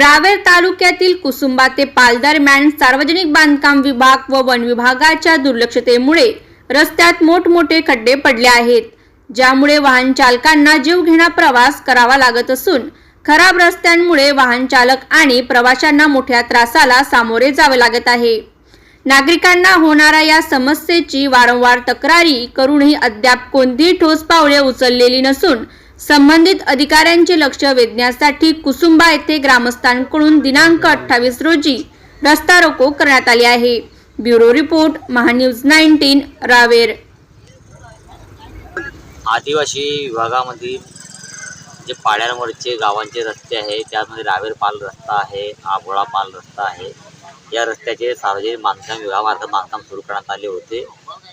रावेर तालुक्यातील कुसुंबा ते पाल दरम्यान सार्वजनिक बांधकाम विभाग व वन विभागाच्या दुर्लक्षतेमुळे रस्त्यात मोठमोठे खड्डे पडले आहेत ज्यामुळे वाहन चालकांना जीवघेणा प्रवास करावा लागत असून खराब रस्त्यांमुळे वाहन चालक आणि प्रवाशांना मोठ्या त्रासाला सामोरे जावे लागत आहे. नागरिकांना होणाऱ्या या समस्येची वारंवार तक्रारी करूनही अद्याप कोणतीही ठोस पावले उचललेली नसून संबंधित अधिकाऱ्यांचे लक्ष वेधण्यासाठी कुसुंबा येथे ग्रामस्थांकडून दिनांक अठ्ठावीस रोजी रस्ता रोको करण्यात आली आहे. Bureau report MahaNews nineteen Raver. आदिवासी विभागामधील जे पाड्यांवरचे गावांचे रस्ते आहे त्यामध्ये रावेर पाल रस्ता आहे आबोळा पाल रस्ता आहे. या रस्त्याचे सार्वजनिक बांधकाम विभागामार्फत बांधकाम सुरू करण्यात आले होते.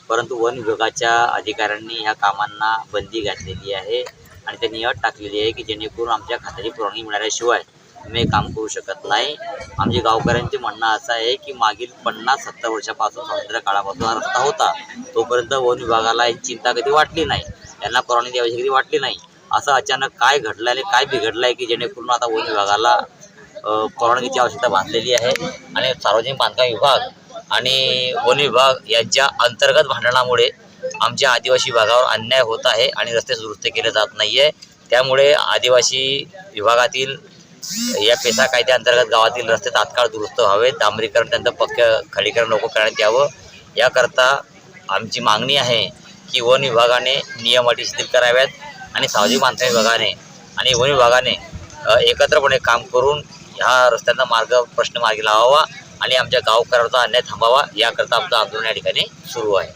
परंतु वन विभागाच्या अधिकाऱ्यांनी ह्या कामांना बंदी घातलेली आहे. आणि त्यांनी अट टाकलेली आहे की जेणेकरून आमच्या खात्याची परवानगी मिळाल्याशिवाय तुम्ही हे काम करू शकत नाही. आमचे गावकऱ्यांचे म्हणणं असं आहे की मागील पन्नास सत्तर वर्षापासून स्वातंत्र्य काळापासून हा रस्ता होता तोपर्यंत वन विभागाला याची चिंता कधी वाटली नाही. त्यांना परवानगी द्यायची कधी वाटली नाही. असं अचानक काय घडलं आणि काय बिघडलं आहे की जेणेकरून आता वन विभागाला परवानगीची आवश्यकता भासलेली आहे? आणि सार्वजनिक बांधकाम विभाग आणि वन विभाग यांच्या अंतर्गत भांडणामुळे आमच्या आदिवासी भागावर अन्याय होत आहे आणि रस्ते दुरुस्त केले जात नाही आहे त्यामुळे आदिवासी विभागातील या पेसा कायद्याअंतर्गत गावातील रस्ते तात्काळ दुरुस्त व्हावेत. डांबरीकरण त्यांचं पक्क खडीकरण नको करण्यात यावं. याकरता आमची मागणी आहे की वन विभागाने नियम अटी शिथिल कराव्यात आणि सामाजिक बांधकाम विभागाने आणि वन विभागाने एकत्रपणे काम करून ह्या रस्त्यांचा मार्ग प्रश्न मार्गी लावावा आणि आमच्या गावकऱ्यांचा अन्याय थांबावा याकरता आमचं आंदोलन या ठिकाणी सुरू आहे.